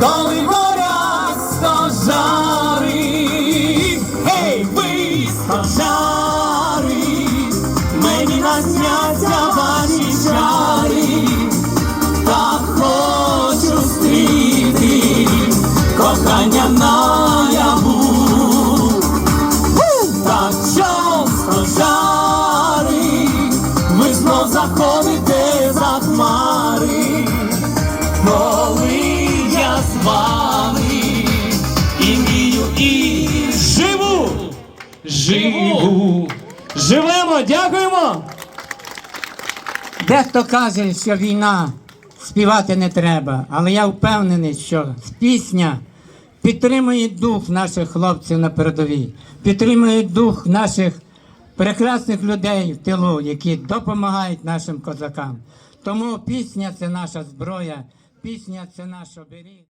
Коли горять стожари, гей, ви стожари, мені насняться ваші чари, та хочу стріти кохання наяву. Так часто жари, ви знов заходите за хмари, з вами і мрію, і живу, живу, живемо, дякуємо. Дехто каже, що війна співати не треба, але я впевнений, що пісня підтримує дух наших хлопців на передовій, підтримує дух наших прекрасних людей в тилу, які допомагають нашим козакам. Тому пісня це наша зброя, пісня це наш оберіг.